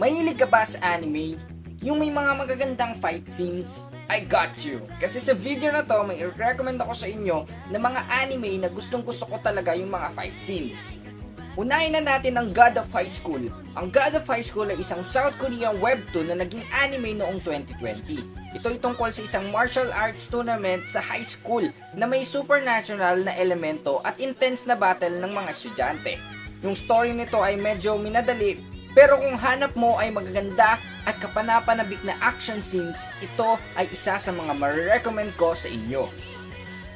Mahilig ka ba sa anime? Yung may mga magagandang fight scenes? I got you! Kasi sa video na to, may recommend ako sa inyo ng mga anime na gustong gusto ko talaga yung mga fight scenes. Unahin na natin ang God of High School. Ang God of High School ay isang South Korean webtoon na naging anime noong 2020. Ito ay tungkol sa isang martial arts tournament sa high school na may supernatural na elemento at intense na battle ng mga estudyante. Yung story nito ay medyo minadali pero kung hanap mo ay magaganda at kapanapanabik na action scenes, ito ay isa sa mga marirecommend ko sa inyo.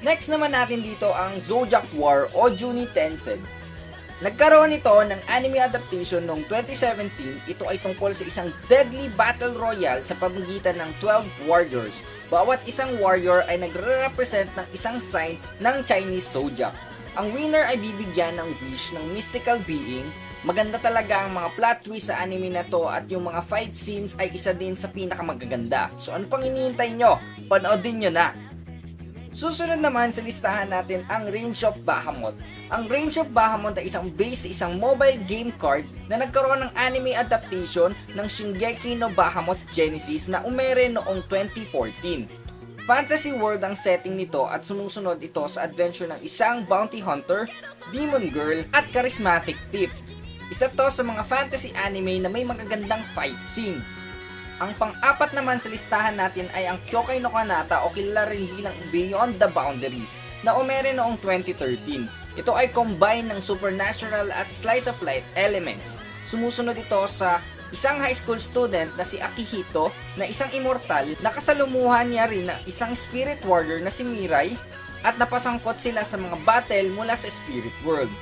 Next naman natin dito ang Zodiac War o Juni Tensei. Nagkaroon ito ng anime adaptation noong 2017. Ito ay tungkol sa isang deadly battle royale sa pamamagitan ng 12 warriors. Bawat isang warrior ay nagre-represent ng isang sign ng Chinese zodiac. Ang winner ay bibigyan ng wish ng mystical being. Maganda talaga ang mga plot twist sa anime na to at yung mga fight scenes ay isa din sa pinakamagaganda. So ano pang iniintay nyo? Panoodin nyo na! Susunod naman sa listahan natin ang Range of Bahamut. Ang Range of Bahamut ay isang base sa isang mobile game card na nagkaroon ng anime adaptation ng Shingeki no Bahamut Genesis na umere noong 2014. Fantasy world ang setting nito at sumusunod ito sa adventure ng isang bounty hunter, demon girl at charismatic thief. Isa to sa mga fantasy anime na may magagandang fight scenes. Ang pang-apat naman sa listahan natin ay ang Kyokai no Kanata o kilala rin bilang Beyond the Boundaries na umere noong 2013. Ito ay combine ng supernatural at slice of life elements. Sumusunod ito sa isang high school student na si Akihito na isang immortal na kasalumuhan niya rin ng isang spirit warrior na si Mirai at napasangkot sila sa mga battle mula sa spirit world.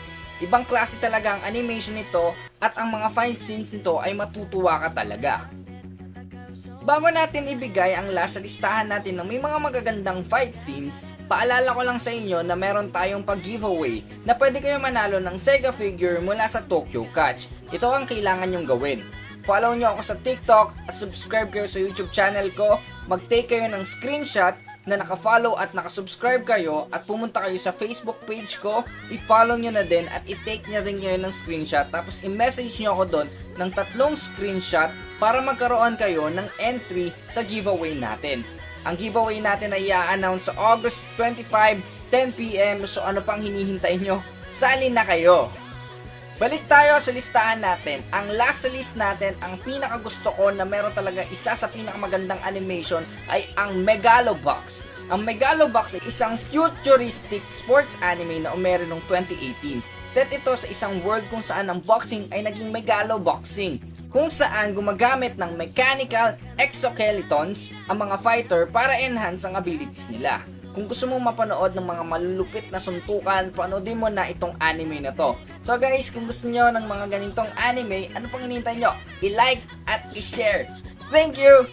Ibang klase talaga ang animation nito at ang mga fight scenes nito ay matutuwa ka talaga. Bago natin ibigay ang last sa listahan natin ng may mga magagandang fight scenes, paalala ko lang sa inyo na meron tayong pag-giveaway na pwede kayo manalo ng Sega figure mula sa Tokyo Catch. Ito ang kailangan nyong gawin. Follow nyo ako sa TikTok at subscribe kayo sa YouTube channel ko. Mag-take kayo ng screenshot na naka-follow at naka-subscribe kayo at pumunta kayo sa Facebook page ko, i-follow nyo na din at i-take nyo rin kayo ng screenshot tapos i-message nyo ako doon ng tatlong screenshot para magkaroon kayo ng entry sa giveaway natin. Ang giveaway natin ay i-announce sa August 25, 10pm so ano pang hinihintay nyo? Sali na kayo! Balik tayo sa listahan natin. Ang last sa list natin, ang pinakagusto ko na meron talaga isa sa pinakamagandang animation ay ang Megalobox. Ang Megalobox ay isang futuristic sports anime na umere noong 2018. Set ito sa isang world kung saan ang boxing ay naging megaloboxing kung saan gumagamit ng mechanical exoskeletons ang mga fighter para enhance ang abilities nila. Kung gusto mong mapanood ng mga malulupit na suntukan, panoodin mo na itong anime na to. So guys, kung gusto nyo ng mga ganitong anime, ano pang hinihintay nyo? I-like at i-share. Thank you!